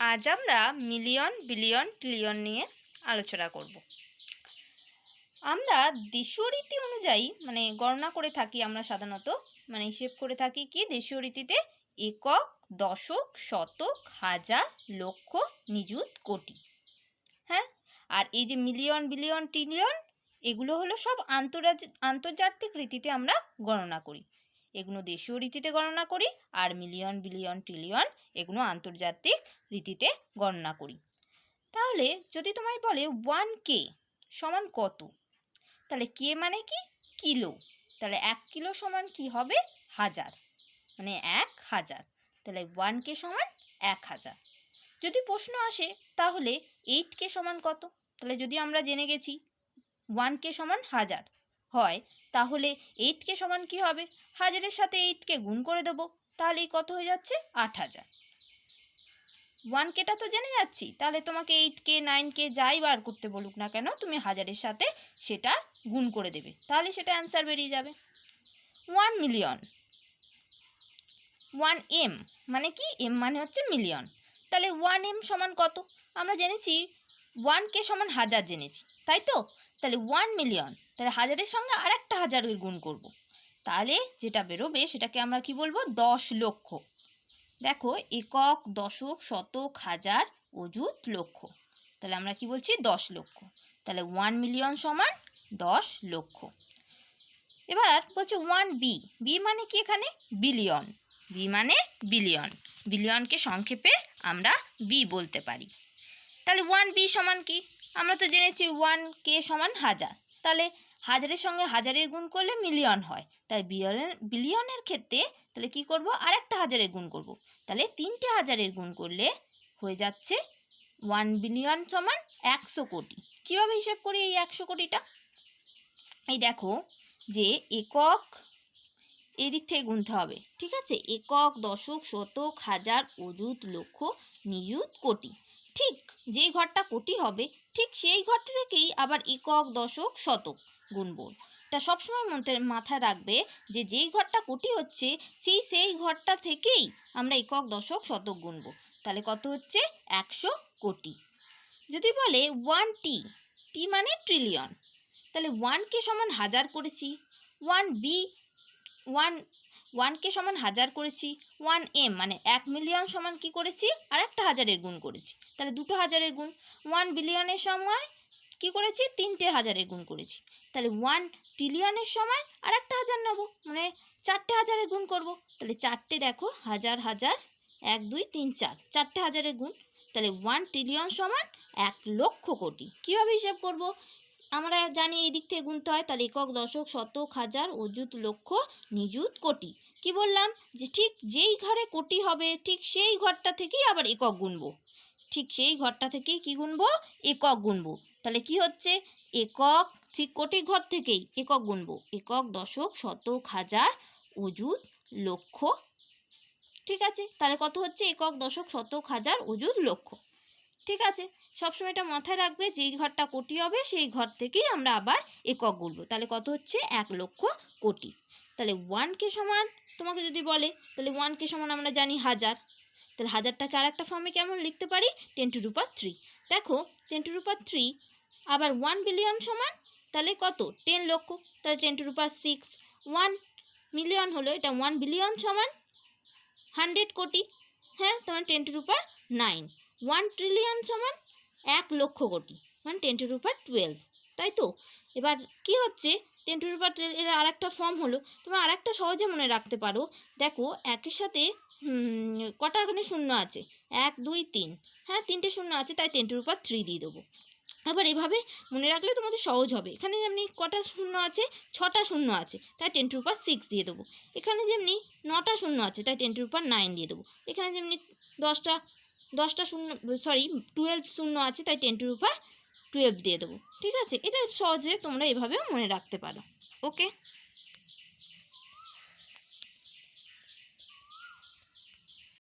আজ আমরা million, billion, trillion নিয়ে আলোচনা করব। আমরা দেশীয় রীতি অনুযায়ী মানে গণনা করে থাকি আমরা সাধারণত মানে হিসেব করে থাকি কি দেশীয় রীতিতে একক, দশক, শতক, হাজার, লক্ষ, নিযুত, কোটি। হ্যাঁ? আর এই যে মিলিয়ন, বিলিয়ন, ট্রিলিয়ন, এগুলো হলো সব আন্তর্জাতিক আন্তর্জাতিক রীতিতে আমরা গণনা করি। এগুলো দেশীয় রীতিতে গণনা করি আর মিলিয়ন, বিলিয়ন, ট্রিলিয়ন এগুলো আন্তর্জাতিক রীতিতে গণনা করি। তাহলে যদি তোমায় বলে ওয়ান কে সমান কত? তাহলে কে মানে কি? কিলো। তাহলে এক কিলো সমান কি হবে? হাজার। মানে এক হাজার। তাহলে ওয়ান কে সমান এক হাজার। যদি প্রশ্ন আসে, তাহলে এইট কে সমান কত? তাহলে যদি আমরা জেনে গেছি ওয়ান কে সমান হাজার। হয়, তাহলে এইট কে সমান কি হবে? হাজারের সাথে এইটকে গুণ করে দেবো, তাহলেই কত হয়ে যাচ্ছে? আট হাজার। ওয়ান কেটা তো জেনে যাচ্ছি, তাহলে তোমাকে এইট কে নাইন কে যাই বার করতে বলুক না কেন, তুমি হাজারের সাথে সেটা গুণ করে দেবে, তাহলে সেটা অ্যান্সার বেরিয়ে যাবে। ওয়ান মিলিয়ন ওয়ান এম মানে কি? এম মানে হচ্ছে মিলিয়ন তাহলে ওয়ান এম সমান কত? আমরা জেনেছি ওয়ান কে সমান হাজার জেনেছি, তাই তো? তাহলে ওয়ান মিলিয়ন তাহলে হাজারের সঙ্গে আর একটা হাজারের গুণ করব। তাহলে যেটা বেরোবে সেটাকে আমরা কি বলব? দশ লক্ষ। দেখো, একক দশক শতক হাজার অযুত লক্ষ। তাহলে আমরা কি বলছি? দশ লক্ষ। তাহলে ওয়ান মিলিয়ন সমান দশ লক্ষ। এবার বলছে ওয়ান বি বি মানে কি এখানে? বিলিয়ন বি মানে বিলিয়ন বিলিয়নকে সংক্ষেপে আমরা বি বলতে পারি। তাহলে ওয়ান বি সমান কি? আমরা তো জেনেছি ওয়ান কে সমান হাজার। তাহলে হাজারের সঙ্গে হাজারের গুণ করলে মিলিয়ন হয়। তাই বিলিয়নের বিলিয়নের ক্ষেত্রে তাহলে কি করব? আর একটা হাজারের গুণ করব। তাহলে তিনটে হাজারের গুণ করলে হয়ে যাচ্ছে ওয়ান বিলিয়ন সমান একশো কোটি। কীভাবে হিসেব করি এই একশো কোটিটা? এই দেখো যে একক এই দিক থেকে গুনতে হবে, ঠিক আছে? একক, দশক, শতক, হাজার, অযুত, লক্ষ, নিযুত, কোটি। ঠিক যেই ঘরটা কোটি হবে, ঠিক সেই ঘরটা থেকেই আবার একক, দশক, শতক গুনব। এটা সবসময় মাথায় রাখবে যে যেই ঘরটা কোটি হচ্ছে, সেই সেই ঘরটা থেকেই আমরা একক, দশক, শতক গুনব। তাহলে কত হচ্ছে? একশো কোটি। যদি বলে ওয়ান টি টি মানে ট্রিলিয়ন তাহলে ওয়ানকে সমান হাজার করেছি। ওয়ান বি ওয়ান ওয়ানকে সমান হাজার করেছি ওয়ান এম মানে এক মিলিয়ন সমান কি করেছি? আর একটা হাজারের গুণ করেছি। তাহলে দুটো হাজারের গুণ ওয়ান বিলিয়নের সময় কি করেছি? তিনটে হাজারের গুণ করেছি। তাহলে ওয়ান ট্রিলিয়নের সময় আর একটা হাজার নেব মানে চারটে হাজারের গুণ করব। তাহলে চারটে দেখো, হাজার হাজার, এক, দুই, তিন, চার, চারটে হাজারের গুণ। তাহলে ওয়ান ট্রিলিয়ন সমান এক লক্ষ কোটি। কীভাবে হিসাব করব? আমরা জানি এই দিক থেকে গুনতে হয়, তাহলে একক দশক শতক হাজার, অযুত লক্ষ, নিযুত কোটি। কি বললাম? যে ঠিক যেই ঘরে কোটি হবে, ঠিক সেই ঘরটা থেকেই আবার একক গুনবো। ঠিক সেই ঘরটা থেকেই কি গুনবো? একক গুনবো। তাহলে কি হচ্ছে? একক ঠিক কোটির ঘর থেকেই একক গুনবো। একক দশক শতক হাজার, অযুত লক্ষ। ঠিক আছে? তাহলে কত হচ্ছে? একক দশক শতক হাজার, অযুত লক্ষ। ঠিক আছে? সবসময় এটা মাথায় রাখবে, যেই ঘরটা কোটি হবে, সেই ঘর থেকেই আমরা আবার একক গুনবো। তাহলে কত হচ্ছে? এক লক্ষ কোটি। তাহলে ওয়ানকে সমান? তোমাকে যদি বলে, তাহলে ওয়ানকে সমান আমরা জানি হাজার। তাহলে হাজারটাকে আর একটা ফর্মে কেমন লিখতে পারি? Ten to the power three দেখো ten to the power three আবার ওয়ান বিলিয়ন সমান, তাহলে কত? টেন লক্ষ। তাহলে ten to the power six one million হলো এটা ওয়ান বিলিয়ন সমান। হান্ড্রেড কোটি। হ্যাঁ তোমার ten to the power nine one trillion সমান এক লক্ষ কোটি মানে টেন টু রুপার টুয়েলভ তাই তো? এবার কি হচ্ছে? টেন টু রুপার এর আর একটা ফর্ম হলো, তোমরা আর একটা সহজে মনে রাখতে পারো। দেখো, একের সাথে কটা এখানে শূন্য আছে? এক, দুই, তিন। হ্যাঁ তিনটে শূন্য আছে, তাই টেন টু রুপার থ্রি দিয়ে দেবো। আবার এভাবে মনে রাখলে তোমাদের সহজ হবে। এখানে যেমনি কটা শূন্য আছে, ছটা শূন্য আছে, তাই টেন টু রুপার সিক্স দিয়ে দেবো। এখানে যেমনি নটা শূন্য আছে, তাই টেন টু রুপার নাইন দিয়ে দেবো। এখানে যেমনি দশটা দশটা শূন্য সরি টুয়েলভ শূন্য আছে, তাই টেন টু রুপা টুয়েলভ দিয়ে দেবো। ঠিক আছে? এটা সহজে তোমরা এভাবেও মনে রাখতে পারো। ওকে